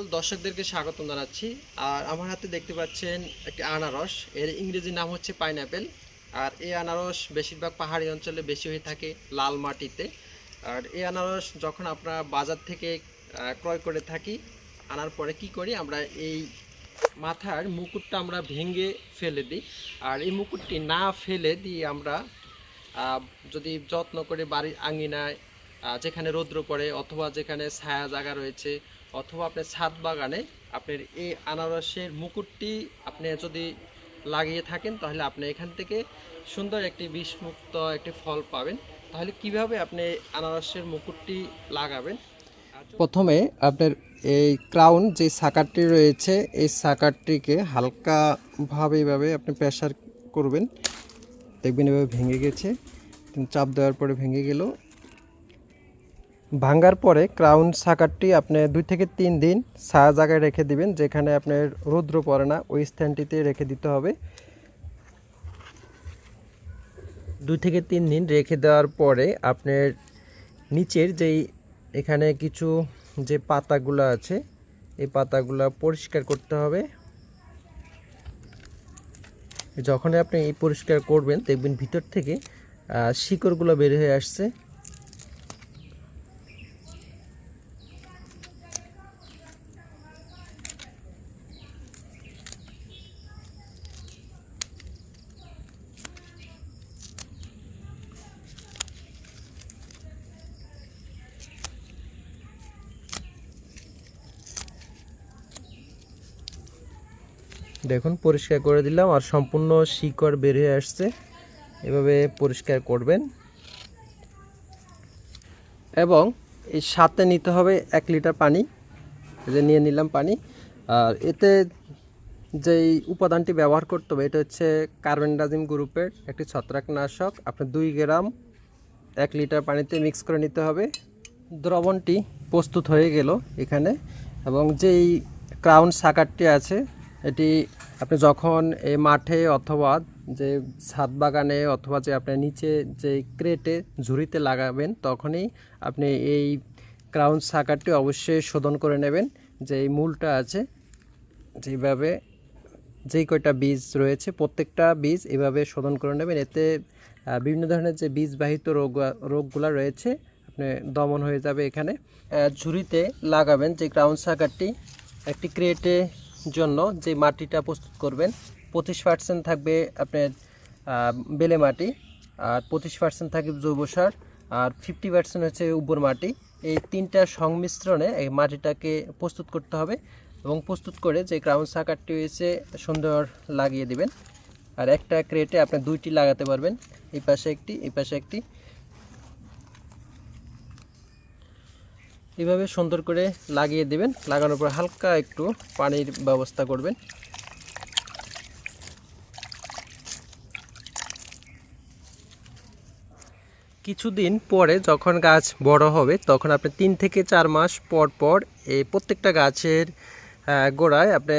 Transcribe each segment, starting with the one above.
সকাল দর্শকদেরকে স্বাগতম জানাচ্ছি। আর আমার হাতে দেখতে পাচ্ছেন একটি আনারস। এর ইংরেজি নাম হচ্ছে পাইনাপেল। আর এই আনারস বেশিরভাগ পাহাড়ি অঞ্চলে বেশি হয়ে থাকে লাল মাটিতে। আর এই আনারস যখন আমরা বাজার থেকে ক্রয় করে থাকি, আনার পরে কি করি, আমরা এই মাথার মুকুটটা আমরা ভেঙে ফেলে দিই। আর এই মুকুটটি না ফেলে দিয়ে আমরা যদি যত্ন করে বাড়ির আঙিনায় যেখানে রৌদ্র পড়ে অথবা যেখানে ছায়া জায়গা রয়েছে অথবা আপনার ছাদ বাগানে আপনার এই আনারসের মুকুটটি আপনি যদি লাগিয়ে থাকেন, তাহলে আপনি এখান থেকে সুন্দর একটি বিষমুক্ত একটি ফল পাবেন। তাহলে কীভাবে আপনি আনারসের মুকুটটি লাগাবেন? প্রথমে আপনার এই ক্রাউন যে সাকারটি রয়েছে, এই সাকারটিকে হালকাভাবে এভাবে আপনি প্রেশার করবেন। দেখবেন এভাবে ভেঙে গেছে। চাপ দেওয়ার পরে ভেঙে গেল। ভাঙ্গার পরে ক্রাউন সাকারটি আপনি দুই থেকে তিন দিন ছায়া জায়গায় রেখে দিবেন, যেখানে আপনার রৌদ্র পড়ে না, ওই স্থানটিতে রেখে দিতে হবে। দুই থেকে তিন দিন রেখে দেওয়ার পরে আপনার নিচের যেই এখানে কিছু যে পাতাগুলো আছে, এই পাতাগুলো পরিষ্কার করতে হবে। যখন আপনি এই পরিষ্কার করবেন, দেখবেন ভিতর থেকে শিকড়গুলো বের হয়ে আসছে। দেখুন, পরিষ্কার করে দিলাম আর সম্পূর্ণ শিকড় বের হয়ে আসছে। এভাবে পরিষ্কার করবেন। এবং এই সাথে নিতে হবে এক লিটার পানি। যে নিয়ে নিলাম পানি। আর এতে যেই উপাদানটি ব্যবহার করতে হবে, এটা হচ্ছে কার্বেন্ডাজিম গ্রুপের একটি ছত্রাকনাশক। আপনার দুই গ্রাম এক লিটার পানিতে মিক্স করে নিতে হবে। দ্রবণটি প্রস্তুত হয়ে গেল এখানে। এবং যেই ক্রাউন সাকারটি আছে এটি আপনি যখন এই মাঠে অথবা যে ছাদ বাগানে অথবা যে আপনার নিচে যে ক্রেটে ঝুড়িতে লাগাবেন, তখনই আপনি এই ক্রাউন সাকারটি অবশ্যই শোধন করে নেবেন। যে এই মূলটা আছে, যেভাবে যেই কয়টা বীজ রয়েছে, প্রত্যেকটা বীজ এভাবে শোধন করে নেবেন। এতে বিভিন্ন ধরনের যে বীজবাহিত রোগ, রোগগুলো রয়েছে, আপনি দমন হয়ে যাবে এখানে। ঝুড়িতে লাগাবেন যে ক্রাউন সাকারটি, একটি ক্রিয়েটে জন্য যে মাটিটা প্রস্তুত করবেন, পঁচিশ পার্সেন্ট থাকবে আপনার বেলে মাটি, আর পঁচিশ পার্সেন্ট থাকবে জৈব সার, আর ফিফটি পার্সেন্ট হচ্ছে উর্বর মাটি। এই তিনটার সংমিশ্রণে এই মাটিটাকে প্রস্তুত করতে হবে এবং প্রস্তুত করে যে গ্রাউন্ড সাকারটি হয়েছে সুন্দর লাগিয়ে দিবেন। আর একটা ক্রেটে আপনি দুইটি লাগাতে পারবেন, এই পাশে একটি, এই পাশে একটি। এভাবে সুন্দর করে লাগিয়ে দেবেন। লাগানোর পর হালকা একটু পানির ব্যবস্থা করবেন। কিছুদিন পরে যখন গাছ বড় হবে, তখন আপনি তিন থেকে চার মাস পর পর এই প্রত্যেকটা গাছের গোড়ায় আপনি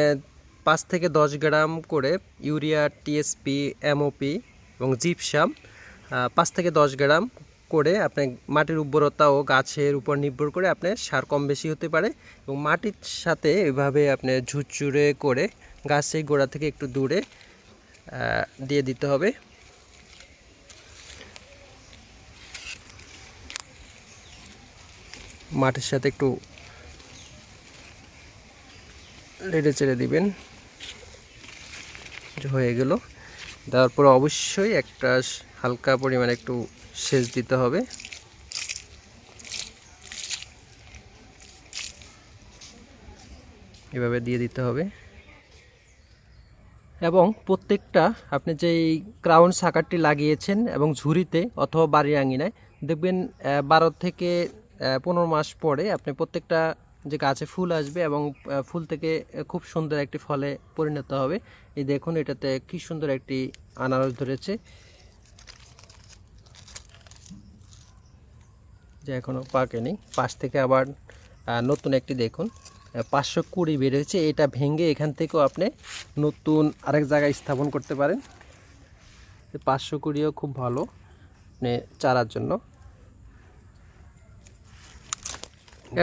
পাঁচ থেকে দশ গ্রাম করে ইউরিয়া, টিএসপি, এমওপি এবং জিপসাম পাঁচ থেকে দশ গ্রাম করে আপনি মাটির উর্বরতা ও গাছের উপর নির্ভর করে আপনার সার কম বেশি হতে পারে এবং মাটির সাথে এভাবে আপনি ঝুরঝুরে করে গাছের গোড়া থেকে একটু দূরে দিয়ে দিতে হবে। মাটির সাথে একটু লেড়ে চেড়ে দিবেন। হয়ে গেল। তারপর অবশ্যই একটা হালকা পরিমাণে একটু সেচ দিতে হবে। এভাবে দিয়ে দিতে হবে। এবং প্রত্যেকটা আপনি যেই ক্রাউন সাকারটি লাগিয়েছেন এবং ঝুড়িতে অথবা বাড়ির আঙিনায়, দেখবেন বারো থেকে পনেরো মাস পরে আপনি প্রত্যেকটা যে গাছে ফুল আসবে এবং ফুল থেকে খুব সুন্দর একটি ফলে পরিণত হবে। এই দেখুন, এটাতে কি সুন্দর একটি আনারস ধরেছে। যে এখনও পাকেনি। পাশ থেকে আবার নতুন একটি দেখুন। পাঁচশো কুড়ি বেরিয়েছে এটা ভেঙে এখান থেকেও আপনি নতুন আরেক জায়গায় স্থাপন করতে পারেন। পাঁচশো কুড়িও খুব ভালো মানে চারার জন্য।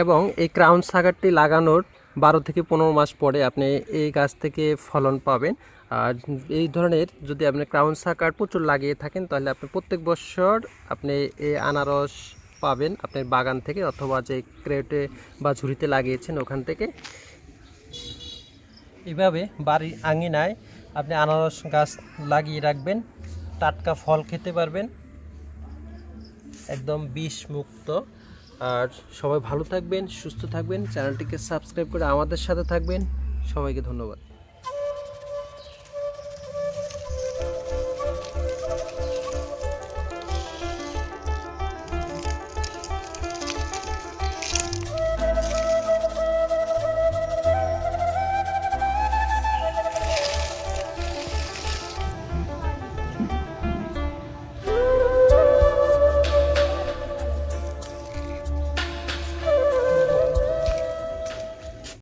এবং এই ক্রাউন সাগারটি লাগানোর বারো থেকে পনেরো মাস পরে আপনি এই গাছ থেকে ফলন পাবেন। আর এই ধরনের যদি আপনি ক্রাউন সাকার প্রচুর লাগিয়ে থাকেন, তাহলে আপনি প্রত্যেক বছর আপনি এই আনারস পাবেন আপনার বাগান থেকে অথবা যে ক্রেটে বা ঝুড়িতে লাগিয়েছেন ওখান থেকে। এভাবে বাড়ির আঙিনায় আপনি আনারস গাছ লাগিয়ে রাখবেন, টাটকা ফল খেতে পারবেন। একদম বিষ মুক্ত আর সবাই ভালো থাকবেন, সুস্থ থাকবেন। চ্যানেলটিকে সাবস্ক্রাইব করে আমাদের সাথে থাকবেন। সবাইকে ধন্যবাদ।